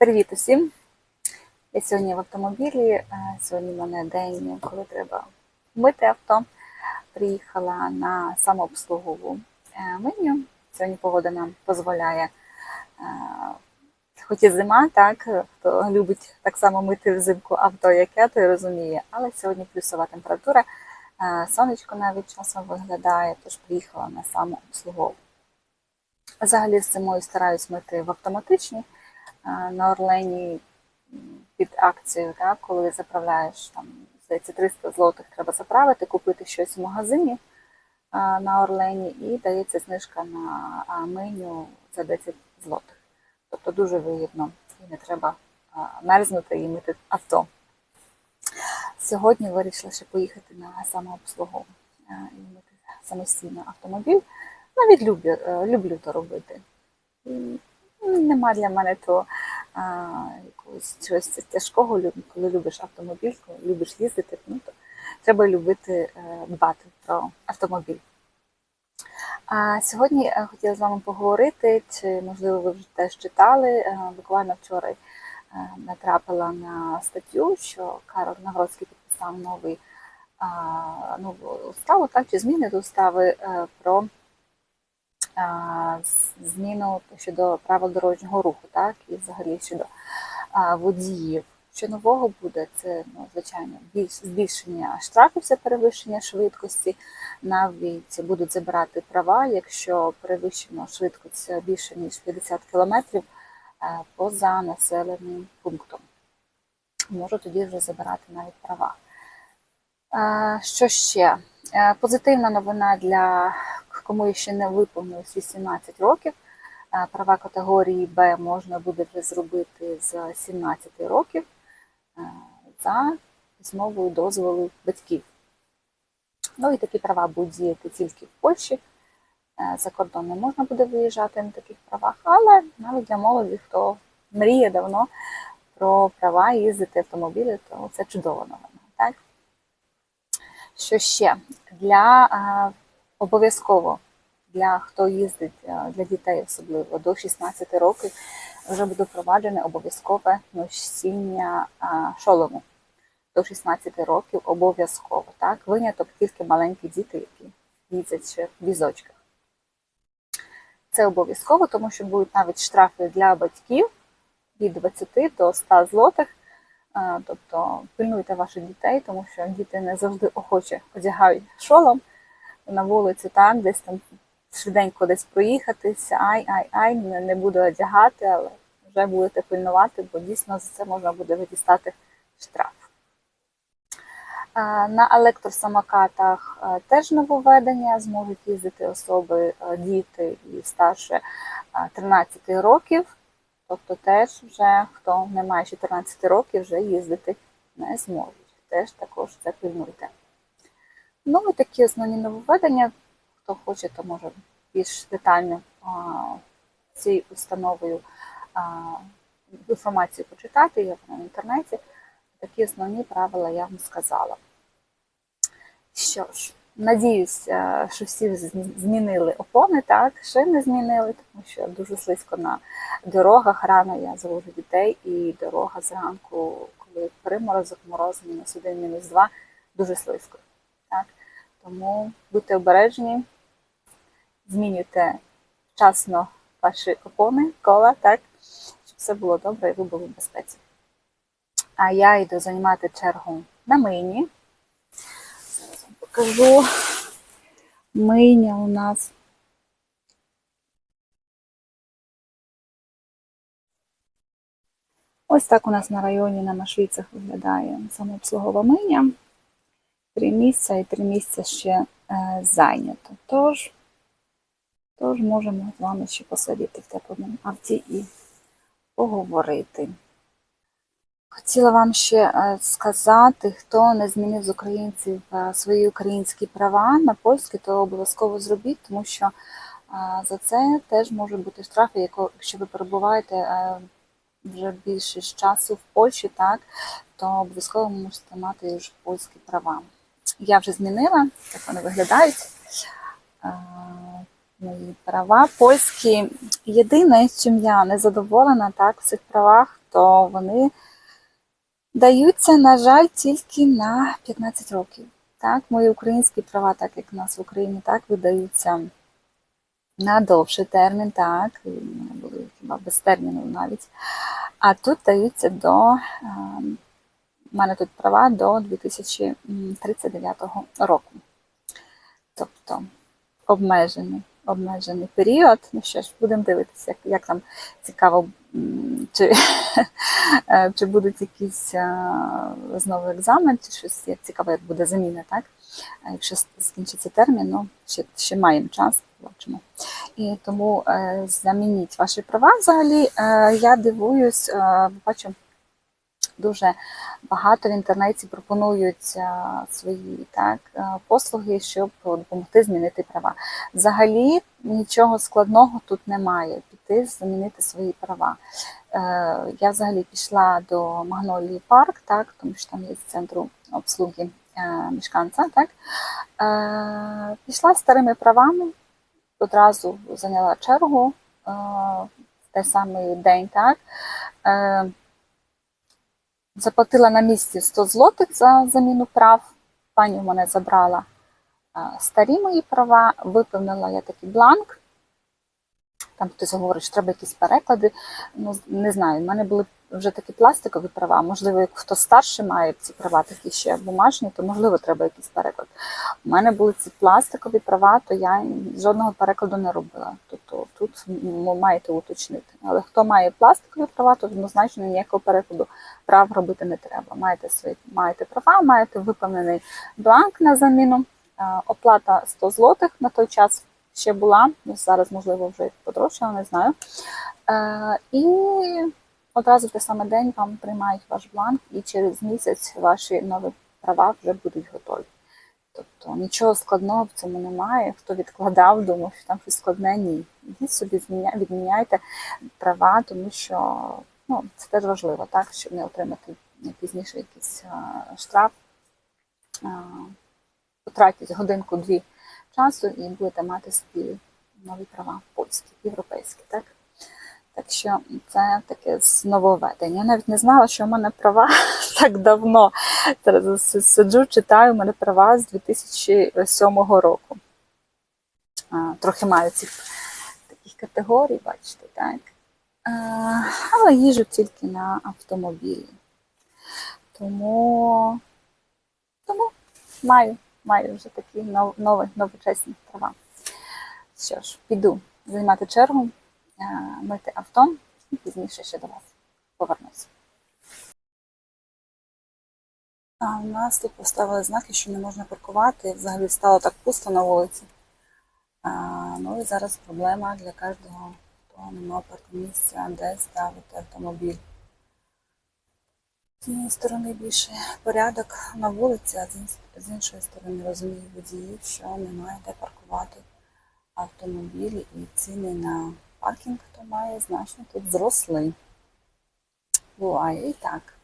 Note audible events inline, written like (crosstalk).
Привіт усім! Я сьогодні в автомобілі. Е, Сьогодні в мене день, коли треба мити авто. Приїхала на самообслугову е, меню. Сьогодні погода нам дозволяє, е, хоч і зима, так, хто любить так само мити взимку авто, як я, той розуміє. Але сьогодні плюсова температура, сонечко навіть часом виглядає, тож приїхала на самообслугову. Взагалі з зимою стараюсь мити в автоматичній на Орлені під акцією, так, коли заправляєш там, здається, 300 злотих треба заправити, купити щось в магазині на Орлені і дається знижка на меню за 10 злотих. Тобто дуже вигідно і не треба мерзнути і мити авто. Сьогодні вирішила ще поїхати на самообслугову а, і мити самостійно автомобіль. Навіть люблю, е, люблю то робити. Нема для мене то а, якогось чогось тяжкого, коли любиш автомобіль, коли любиш їздити, ну, то треба любити е, дбати про автомобіль. А сьогодні е, хотіла з вами поговорити, чи можливо ви вже теж читали. е, Буквально вчора натрапила на статтю, що Карол Навроцький підписав новий нову уставу, так чи зміни до устави про зміну щодо правил дорожнього руху, так, і взагалі щодо водіїв. Що нового буде, це ну, звичайно більш збільшення штрафів за перевищення швидкості. Навіть будуть забирати права, якщо перевищено швидкість більше ніж 50 км поза населеним пунктом. Можу тоді вже забирати навіть права. Що ще? Е, Позитивна новина для кому ще не виповнилось 18 років. Е, Права категорії Б можна буде вже зробити з 17 років е, за письмовою дозволу батьків. Ну і такі права будуть діяти тільки в Польщі. Е, За кордон не можна буде виїжджати на таких правах, але навіть для молоді, хто мріє давно про права їздити автомобілі, то це чудова новина. Так? Що ще? Для обов'язково для хто їздить е, для дітей, особливо до 16 років, вже буде впроваджене обов'язкове носіння е, шолому. До 16 років обов'язково. Так? Виняток тільки маленькі діти, які їздять ще в візочках. Це обов'язково, тому що будуть навіть штрафи для батьків від 20 до 100 злотих. Е, Тобто пильнуйте ваших дітей, тому що діти не завжди охоче одягають шолом на вулиці, так, десь там швиденько десь проїхатися, ай, ай, ай, не, не буду одягати, але вже будете пильнувати, бо дійсно за це можна буде відістати штраф. На електросамокатах теж нововведення, зможуть їздити особи, діти і старше е, 13 років. Тобто теж вже хто не має 14 років, вже їздити не зможуть. Теж також це пильнуйте. Ну і такі основні нововведення. Хто хоче, то може більш детально цією установою інформацію почитати, є вона в інтернеті. Такі основні правила я вам сказала. Що ж, надіюсь, е, що всі змінили опони, так, не змінили, тому що дуже слизько на дорогах. Рано я завожу дітей, і дорога зранку, коли приморозок, мороз, мінус один, мінус два, дуже слизько. Так? Тому будьте обережні, змінюйте вчасно ваші опони, кола, так, щоб все було добре і ви були в безпеці. А я йду займати чергу на вам покажу. Мийня у нас. Ось так у нас на районі на Машвіцях виглядає самообслугова мийня. Три місця і три місця ще е, зайнято. Тож, тож можемо з вами ще посидіти в теплому авті і поговорити. Хотіла вам ще е, сказати, хто не змінив з українців е, свої українські права на польські, то обов'язково зробіть, тому що за це теж може бути штраф, якщо ви перебуваєте вже більше часу в Польщі, так, то обов'язково можете мати вже польські права. Я вже змінила, як вони виглядають. Мої права польські. Єдине, чим я не задоволена так, в цих правах, то вони даються, на жаль, тільки на 15 років. Так, мої українські права, так як у нас в Україні, так видаються на довший термін, так, і були хіба без терміну навіть. А тут даються до, в мене тут права до 2039 року. Тобто обмежений, обмежений період. Ну що ж, будемо дивитися, як, як там цікаво, чи, (laughs) чи будуть якісь е, знову екзамен, чи щось як цікаво, як буде заміна, так? А якщо скінчиться термін, ну ще, ще маємо час, побачимо. І тому е, замініть ваші права. Взагалі, е, я дивуюсь, бачу. Дуже багато в інтернеті пропонують е, свої так, е, послуги, щоб допомогти змінити права. Взагалі нічого складного тут немає. Піти змінити свої права. Е, Я взагалі пішла до Магнолії парк, так, тому що там є центру обслуги мешканця. Так. Пішла старими правами, одразу зайняла чергу той самий день. Так. Заплатила на місці 100 злотих за заміну прав. Пані в мене забрала старі мої права, виповнила я такий бланк. Там хтось говорить, що треба якісь переклади. Ну, не знаю, в мене були вже такі пластикові права. Можливо, як хто старший має ці права, такі ще бумажні, то можливо треба якийсь переклад. У мене були ці пластикові права, то я жодного перекладу не робила. Тобто тут маєте уточнити. Але хто має пластикові права, то однозначно ніякого перекладу прав робити не треба. Маєте свої маєте права, маєте виповнений бланк на заміну. Оплата 100 злотих на той час ще була. Зараз, можливо, вже подорожчала, не знаю. Е, І одразу в той самий день вам приймають ваш бланк, і через місяць ваші нові права вже будуть готові. Тобто нічого складного в цьому немає. Хто відкладав, думав, що там щось складне, ні. Ідіть собі, відміняйте права, тому що ну, це теж важливо, так, щоб не отримати пізніше якийсь штраф. Потратіть годинку-дві часу і будете мати собі нові права польські, європейські. Так? Так що це таке з нововведення. Я навіть не знала, що в мене права (laughs) так давно. Зараз сиджу, читаю, у мене права з 2007 року. Трохи маю цих таких категорій, бачите, так. Але їжу тільки на автомобілі. Тому, тому маю, маю вже такі нов, нові, новочесні права. Що ж, піду займати чергу, мити авто і пізніше ще до вас повернуся. А у нас тут поставили знаки, що не можна паркувати. Взагалі стало так пусто на вулиці. А, ну і зараз проблема для кожного, хто не мав паркомісця, де ставити автомобіль. З однієї сторони більше порядок на вулиці, а з іншої сторони розумію водіїв, що немає де паркувати автомобілі і ціни на паркінг, то має значно тут зросли. Буває і так.